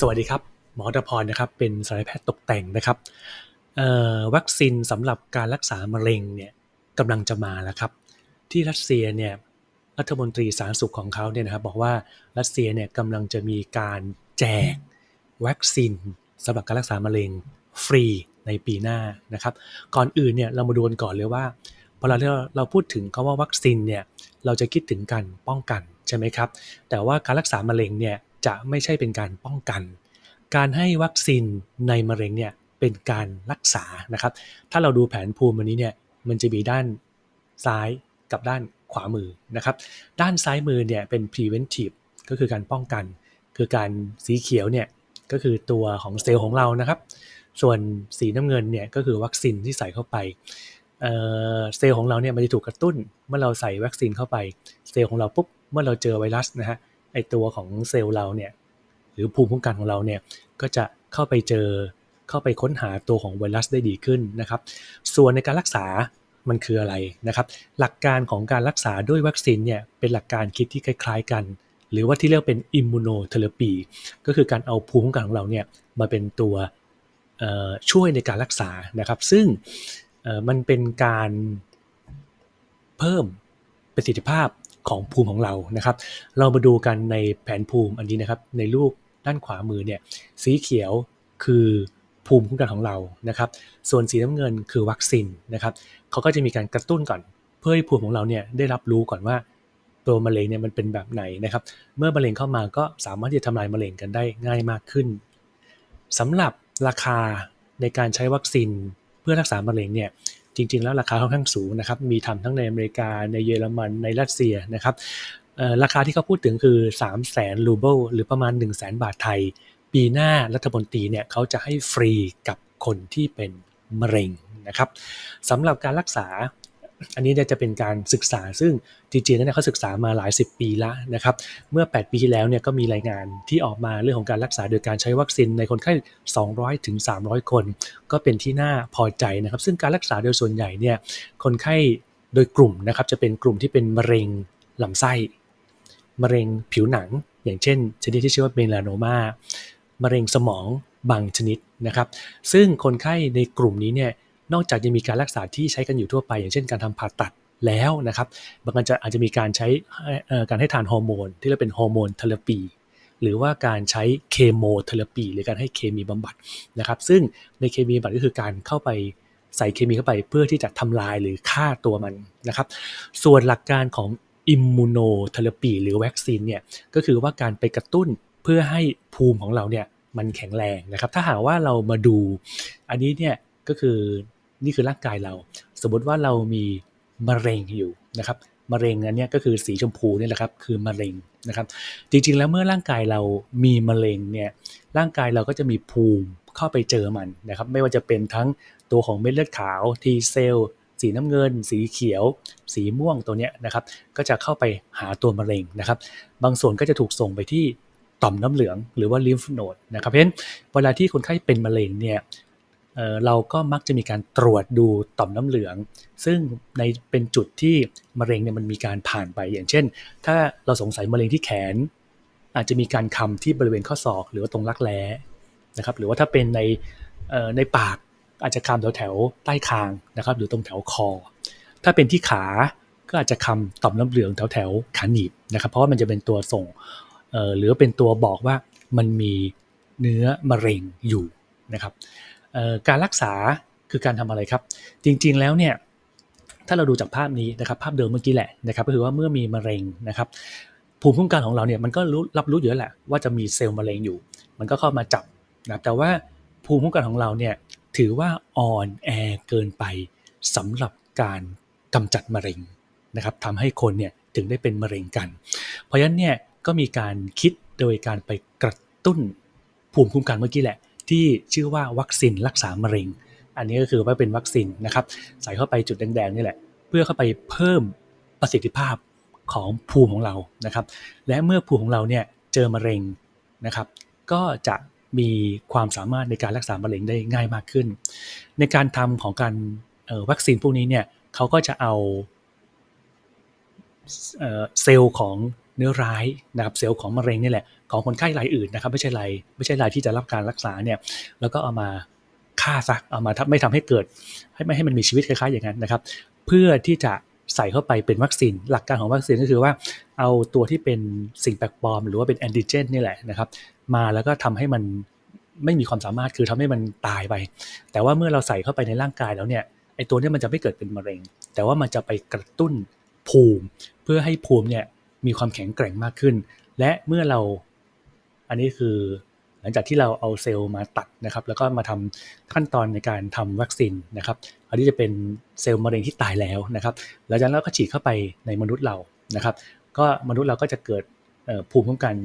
สวัสดีครับ หมอตพรนะครับ เป็นศัลยแพทย์ตกแต่งนะครับวัคซีนสำหรับการรักษามะเร็งเนี่ยกำลังจะมาแล้วครับ ที่รัสเซียเนี่ยรัฐมนตรีสาธารณสุขของเขาเนี่ยนะครับบอกว่ารัสเซียเนี่ยกำลังจะมีการแจกวัคซีนสำหรับการรักษามะเร็งฟรีในปีหน้านะครับ ก่อนอื่นเนี่ยเรามาดูกันก่อนเลยว่าพอเราเราพูดถึงคาว่าวัคซีนเนี่ยเราจะคิดถึงการป้องกันใช่ไหมครับ แต่ว่าการรักษามะเร็งเนี่ย จะไม่ใช่เป็นการป้องกัน การให้วัคซีนในมะเร็งเนี่ยเป็นการรักษานะครับ ถ้าเราดูแผนภูมิวันนี้เนี่ยมันจะมีด้านซ้ายกับด้านขวามือนะครับ ด้านซ้ายมือเนี่ยเป็น preventive ก็คือการป้องกัน คือการสีเขียวเนี่ยก็คือตัวของเซลล์ของเรานะครับ ส่วนสีน้ำเงินเนี่ยก็คือวัคซีนที่ใส่เข้าไปเซลล์ของเราเนี่ยมันจะถูกกระตุ้น เมื่อเราใส่วัคซีนเข้าไป เซลล์ของเราปุ๊บ เมื่อเราเจอไวรัสนะฮะ ไอตัวของเซลล์เราเนี่ยหรือภูมิคุ้มกันของเราเนี่ยก็จะเข้าไปเจอเข้าไปค้นหาตัวของไวรัสได้ดีขึ้นนะครับ ส่วนในการรักษามันคืออะไรนะครับ หลักการของการรักษาด้วยวัคซีนเนี่ยเป็นหลักการคิดที่คล้าย ๆ กัน หรือว่าที่เรียกเป็นอิมมูโนเทอร์ปีก็คือการเอาภูมิคุ้มกันของเราเนี่ยมาเป็นตัวช่วยในการรักษานะครับ ซึ่งมันเป็นการเพิ่มประสิทธิภาพ ของภูมิของเรานะครับ เรามาดูกันในแผนภูมิอันนี้นะครับ ในรูปด้านขวามือเนี่ยสีเขียวคือภูมิคุ้มกันของเรานะครับ ส่วนสีน้ำเงินคือวัคซีนนะครับเขาก็จะมีการกระตุ้นก่อน เพื่อให้ภูมิของเราเนี่ยได้รับรู้ก่อนว่าตัวมะเร็งเนี่ยมันเป็นแบบไหนนะครับ เมื่อมะเร็งเข้ามาก็สามารถที่จะทำลายมะเร็งกันได้ง่ายมากขึ้นสำหรับราคาในการใช้วัคซีนเพื่อรักษามะเร็งเนี่ย จริง ๆ แล้วราคาค่อนข้างสูงนะครับ มีทำทั้งในอเมริกา ในเยอรมัน ในรัสเซียนะครับราคาที่เขาพูดถึงคือ3 0 0แสนรูเบิลหรือประมาณ 1 0 0 0 0แสนบาทไทย ปีหน้ารัฐมนตรีเนี่ยเขาจะให้ฟรีกับคนที่เป็นมะเร็งนะครับสำหรับการรักษา อันนี้จะเป็นการศึกษาซึ่งจริงๆแล้วเขาศึกษามาหลายสิบปีแล้วนะครับ เมื่อ 8 ปีที่แล้วเนี่ยก็มีรายงานที่ออกมาเรื่องของการรักษาโดยการใช้วัคซีนในคนไข้ 200ถึง300 คน ก็เป็นที่น่าพอใจนะครับ ซึ่งการรักษาโดยส่วนใหญ่เนี่ยคนไข้โดยกลุ่มนะครับจะเป็นกลุ่มที่เป็นมะเร็งลำไส้มะเร็งผิวหนัง อย่างเช่น ชนิดที่ชื่อว่าเมลานโนมามะเร็งสมองบางชนิดนะครับ ซึ่งคนไข้ในกลุ่มนี้เนี่ย นอกจากจะมีการรักษาที่ใช้กันอยู่ทั่วไป อย่างเช่นการทำผ่าตัดแล้วนะครับบางคนจะอาจจะมีการใช้การให้ทานฮอร์โมน ที่เรียกเป็นฮอร์โมนเทเลปีหรือว่าการใช้เคมีเทเลปีหรือการให้เคมีบำบัดนะครับซึ่งในเคมีบำบัดก็คือการเข้าไปใส่เคมีเข้าไปเพื่อที่จะทำลายหรือฆ่าตัวมันนะครับส่วนหลักการของอิมมูโนเทเลปีหรือวัคซีนเนี่ยก็คือว่าการไปกระตุ้นเพื่อให้ภูมิของเราเนี่ยมันแข็งแรงนะครับถ้าหากว่าเรามาดูอันนี้เนี่ยก็คือ นี่คือร่างกายเรา สมมติว่าเรามีมะเร็งอยู่นะครับมะเร็งอันนี้ก็คือสีชมพูนี่แหละครับคือมะเร็งนะครับจริงๆแล้วเมื่อร่างกายเรามีมะเร็งเนี่ยร่างกายเราก็จะมีภูมิเข้าไปเจอมันนะครับไม่ว่าจะเป็นทั้งตัวของเม็ดเลือดขาวทีเซลสีน้ำเงิน สีเขียว สีม่วงตัวเนี้ยนะครับก็จะเข้าไปหาตัวมะเร็งนะครับบางส่วนก็จะถูกส่งไปที่ต่อมน้ำเหลืองหรือว่าลิมฟโนดนะครับเพราะฉะนั้นเวลาที่คนไข้เป็นมะเร็งเนี่ย เราก็มักจะมีการตรวจดูต่อมน้ำเหลือง ซึ่งในเป็นจุดที่มะเร็งเนี่ยมันมีการผ่านไปอย่างเช่น ถ้าเราสงสัยมะเร็งที่แขน อาจจะมีการคำที่บริเวณข้อศอก หรือว่าตรงรักแร้นะครับหรือว่าถ้าเป็นในในปากอาจจะคำแถวแถวใต้คางนะครับหรือตรงแถวคอ ถ้าเป็นที่ขาก็อาจจะคำต่อมน้ำเหลืองแถวแถวขาหนีบนะครับ เพราะว่ามันจะเป็นตัวส่งหรือเป็นตัวบอกว่ามันมีเนื้อมะเร็งอยู่นะครับ การรักษาคือการทำอะไรครับ จริงๆแล้วเนี่ยถ้าเราดูจากภาพนี้นะครับภาพเดิมเมื่อกี้แหละนะครับก็คือว่าเมื่อมีมะเร็งนะครับภูมิคุ้มกันของเราเนี่ยมันก็รู้รับรู้อยู่แล้วแหละว่าจะมีเซลล์มะเร็งอยู่ มันก็เข้ามาจับนะแต่ว่าภูมิคุ้มกันของเราเนี่ยถือว่าอ่อนแอเกินไปสำหรับการกำจัดมะเร็งนะครับทำให้คนเนี่ยถึงได้เป็นมะเร็งกัน เพราะฉะนั้นเนี่ยก็มีการคิดโดยการไปกระตุ้นภูมิคุ้มกันเมื่อกี้แหละ ที่ชื่อว่าวัคซีนรักษามะเร็ง อันนี้ก็คือว่าเป็นวัคซีนนะครับ ใส่เข้าไปจุดแดงๆนี่แหละ เพื่อเข้าไปเพิ่มประสิทธิภาพของภูมิของเรานะครับ และเมื่อภูมิของเราเนี่ยเจอมะเร็งนะครับ ก็จะมีความสามารถในการรักษามะเร็งได้ง่ายมากขึ้น ในการทำของการวัคซีนพวกนี้เนี่ยเขาก็จะเอาเซลล์ของ เนื้อร้ายนะครับเซลล์ของมะเร็งนี่แหละของคนไข้รายอื่นนะครับไม่ใช่รายไม่ใช่รายที่จะรับการรักษาเนี่ยแล้วก็เอามาฆ่าซะเอามาทไม่ทำให้เกิด ให้ไม่ให้มันมีชีวิตคล้ายๆอย่างนั้นนะครับ เพื่อที่จะใส่เข้าไปเป็นวัคซีน หลักการของวัคซีนก็คือว่า เอาตัวที่เป็นสิ่งแปลกปลอม หรือว่าเป็นแอนติเจนนี่แหละนะครับ มาแล้วก็ทำให้มันไม่มีความสามารถคือทำให้มันตายไป แต่ว่าเมื่อเราใส่เข้าไปในร่างกายแล้วเนี่ยไอตัวนี้มันจะไม่เกิดเป็นมะเร็ง แต่ว่ามันจะไปกระตุ้นภูมิ เพื่อให้ภูมิเนี่ย มีความแข็งแกร่งมากขึ้น และเมื่อเราอันนี้คือหลังจากที่เราเอาเซลล์มาตัดนะครับ แล้วก็มาทำขั้นตอนในการทำวัคซีนนะครับ อันนี้จะเป็นเซลล์มะเร็งที่ตายแล้วนะครับแล้วจากนั้นเราก็ฉีดเข้าไปในมนุษย์เรานะครับ ก็มนุษย์เราก็จะเกิดภูมิคุ้มกัน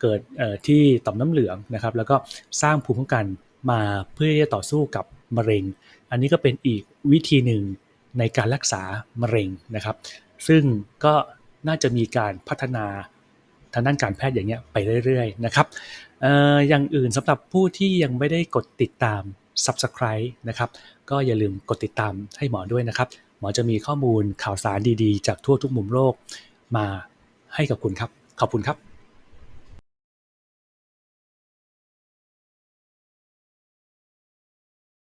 เกิดที่ต่อมน้ำเหลืองนะครับ แล้วก็สร้างภูมิคุ้มกันมาเพื่อที่จะต่อสู้กับมะเร็ง อันนี้ก็เป็นอีกวิธีหนึ่งในการรักษามะเร็งนะครับ ซึ่งก็ น่าจะมีการพัฒนาทางด้านการแพทย์อย่างเงี้ยไปเรื่อยๆนะครับอย่างอื่นสำหรับผู้ที่ยังไม่ได้กดติดตาม Subscribe นะครับก็อย่าลืมกดติดตามให้หมอด้วยนะครับ หมอจะมีข้อมูลข่าวสารดีๆ จากทั่วทุกมุมโลกมาให้กับคุณครับ ขอบคุณครับ